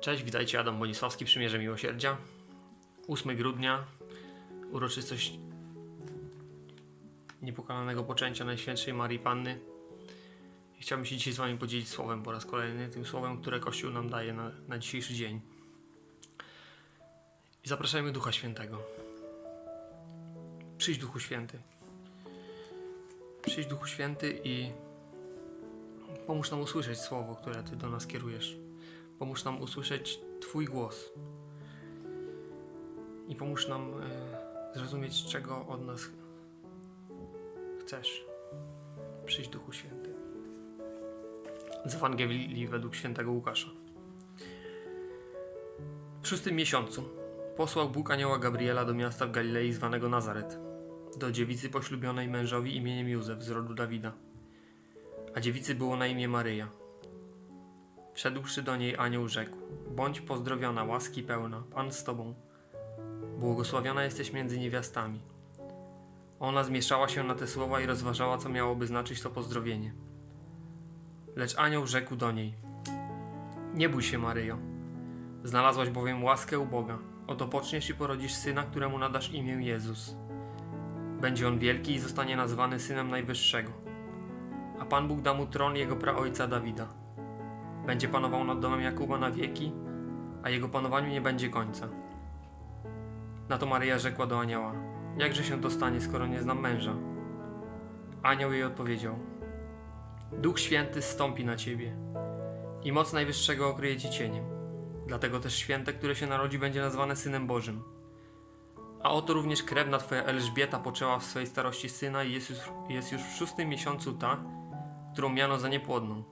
Cześć, witajcie, Adam Bonisławski, Przymierze Miłosierdzia. 8 grudnia, uroczystość niepokalanego poczęcia Najświętszej Marii Panny. Chciałbym się dzisiaj z Wami podzielić słowem po raz kolejny, tym słowem, które Kościół nam daje na, na dzisiejszy dzień. I zapraszajmy Ducha Świętego. Przyjdź Duchu Święty. Przyjdź Duchu Święty i pomóż nam usłyszeć słowo, które Ty do nas kierujesz. Pomóż nam usłyszeć Twój głos. I pomóż nam e, zrozumieć, czego od nas chcesz. Przyjdź Duchu Święty. Z Ewangelii według świętego Łukasza. W szóstym miesiącu posłał Bóg anioła Gabriela do miasta w Galilei zwanego Nazaret, do dziewicy poślubionej mężowi imieniem Józef z rodu Dawida. A dziewicy było na imię Maryja. Wszedłszy do niej anioł rzekł: Bądź pozdrowiona, łaski pełna, Pan z tobą. Błogosławiona jesteś między niewiastami. Ona zmieszała się na te słowa i rozważała, co miałoby znaczyć to pozdrowienie. Lecz anioł rzekł do niej: Nie bój się, Maryjo. Znalazłaś bowiem łaskę u Boga. Oto poczniesz i porodzisz syna, któremu nadasz imię Jezus. Będzie on wielki i zostanie nazwany synem Najwyższego. A Pan Bóg da mu tron jego praojca Dawida. Będzie panował nad domem Jakuba na wieki, a jego panowaniu nie będzie końca. Na to Maryja rzekła do anioła: Jakże się to stanie, skoro nie znam męża? Anioł jej odpowiedział: Duch Święty stąpi na ciebie i moc Najwyższego okryje ci cieniem. Dlatego też święte, które się narodzi, będzie nazwane synem Bożym. A oto również krewna twoja Elżbieta poczęła w swojej starości syna i jest już, jest już w szóstym miesiącu ta, którą miano za niepłodną.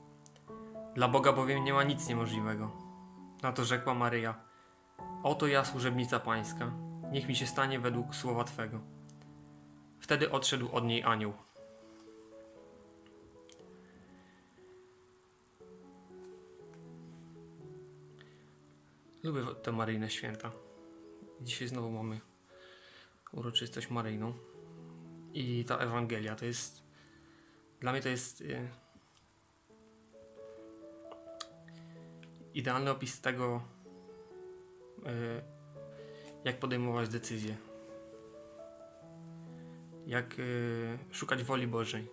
Dla Boga bowiem nie ma nic niemożliwego. Na to rzekła Maryja: Oto ja, służebnica Pańska, niech mi się stanie według słowa Twego. Wtedy odszedł od niej anioł. Lubię te maryjne święta. Dzisiaj znowu mamy uroczystość maryjną. I ta Ewangelia to jest. Dla mnie to jest. Idealny opis tego, y, jak podejmować decyzje. Jak y, szukać woli Bożej.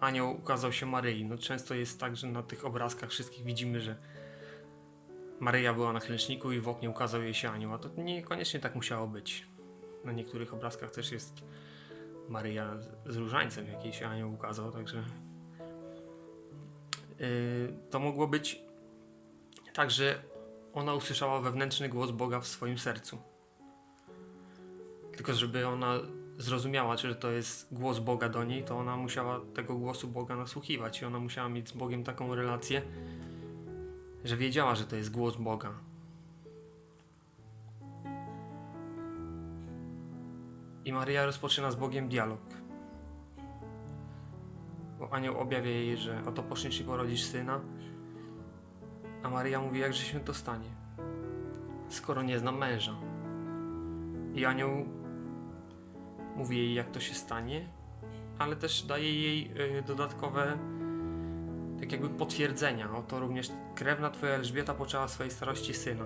Anioł ukazał się Maryi. No często jest tak, że na tych obrazkach wszystkich widzimy, że Maryja była na klęczniku i w oknie ukazał jej się anioł, a to niekoniecznie tak musiało być. Na niektórych obrazkach też jest Maryja z- różańcem, jak jej się anioł ukazał, także to mogło być tak, że ona usłyszała wewnętrzny głos Boga w swoim sercu. Tylko żeby ona zrozumiała, czy to jest głos Boga do niej, to ona musiała tego głosu Boga nasłuchiwać i ona musiała mieć z Bogiem taką relację, że wiedziała, że to jest głos Boga. I Maryja rozpoczyna z Bogiem dialog. Bo anioł objawia jej, że oto poczniesz i porodzisz syna. A Maryja mówi, jakże się to stanie, skoro nie znam męża. I anioł mówi jej, jak to się stanie, ale też daje jej y, dodatkowe, tak jakby potwierdzenia. Oto również krewna twoja Elżbieta poczęła swojej starości syna.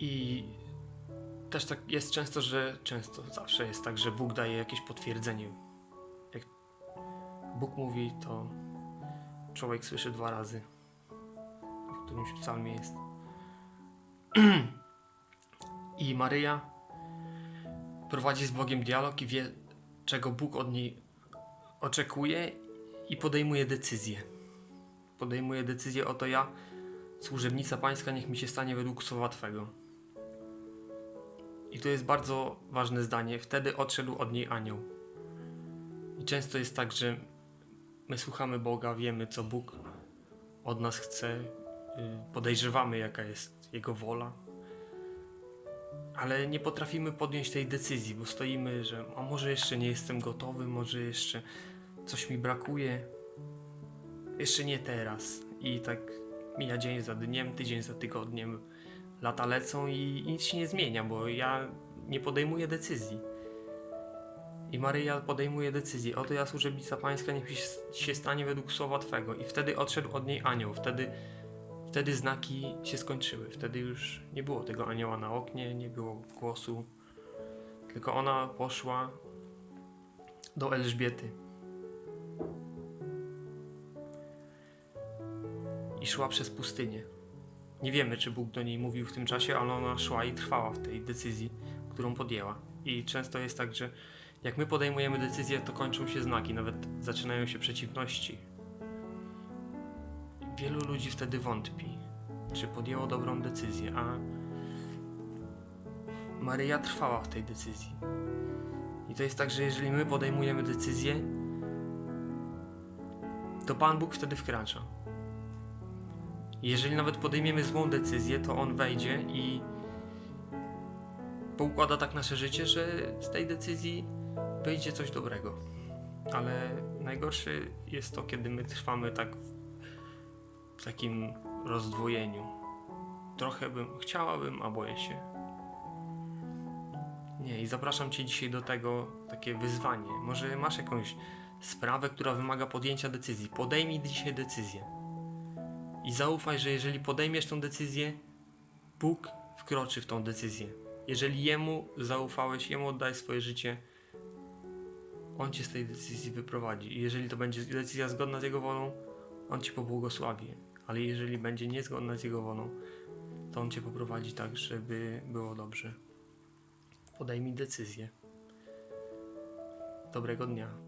I też tak jest często, że często, zawsze jest tak, że Bóg daje jakieś potwierdzenie. Jak Bóg mówi, to człowiek słyszy dwa razy. W którymś psalmie jest. I Maryja prowadzi z Bogiem dialog i wie, czego Bóg od niej oczekuje i podejmuje decyzję. Podejmuje decyzję, oto ja, służebnica pańska, niech mi się stanie według słowa Twego. I to jest bardzo ważne zdanie. Wtedy odszedł od niej anioł. I często jest tak, że my słuchamy Boga, wiemy, co Bóg od nas chce, y, podejrzewamy, jaka jest Jego wola, ale nie potrafimy podjąć tej decyzji, bo stoimy, że a może jeszcze nie jestem gotowy, może jeszcze coś mi brakuje, jeszcze nie teraz. I tak mija dzień za dniem, tydzień za tygodniem, lata lecą i nic się nie zmienia, bo ja nie podejmuję decyzji. I Maryja podejmuje decyzję, oto ja służebnica pańska, niech się stanie według słowa Twego. I wtedy odszedł od niej anioł, wtedy, wtedy znaki się skończyły, wtedy już nie było tego anioła na oknie, nie było głosu, tylko ona poszła do Elżbiety. I szła przez pustynię. Nie wiemy, czy Bóg do niej mówił w tym czasie, ale ona szła i trwała w tej decyzji, którą podjęła. I często jest tak, że jak my podejmujemy decyzję, to kończą się znaki, nawet zaczynają się przeciwności. Wielu ludzi wtedy wątpi, czy podjęło dobrą decyzję, a Maryja trwała w tej decyzji. I to jest tak, że jeżeli my podejmujemy decyzję, to Pan Bóg wtedy wkracza. Jeżeli nawet podejmiemy złą decyzję, to On wejdzie i poukłada tak nasze życie, że z tej decyzji wyjdzie coś dobrego. Ale najgorsze jest to, kiedy my trwamy tak w takim rozdwojeniu. Trochę bym, chciałabym, a boję się. Nie, i zapraszam Cię dzisiaj do tego takie wyzwanie. Może masz jakąś sprawę, która wymaga podjęcia decyzji. Podejmij dzisiaj decyzję. I zaufaj, że jeżeli podejmiesz tą decyzję, Bóg wkroczy w tą decyzję. Jeżeli Jemu zaufałeś, Jemu oddaj swoje życie, On Cię z tej decyzji wyprowadzi. I jeżeli to będzie decyzja zgodna z Jego wolą, On Cię pobłogosławi. Ale jeżeli będzie niezgodna z Jego wolą, to On Cię poprowadzi tak, żeby było dobrze. Podejmij decyzję. Dobrego dnia.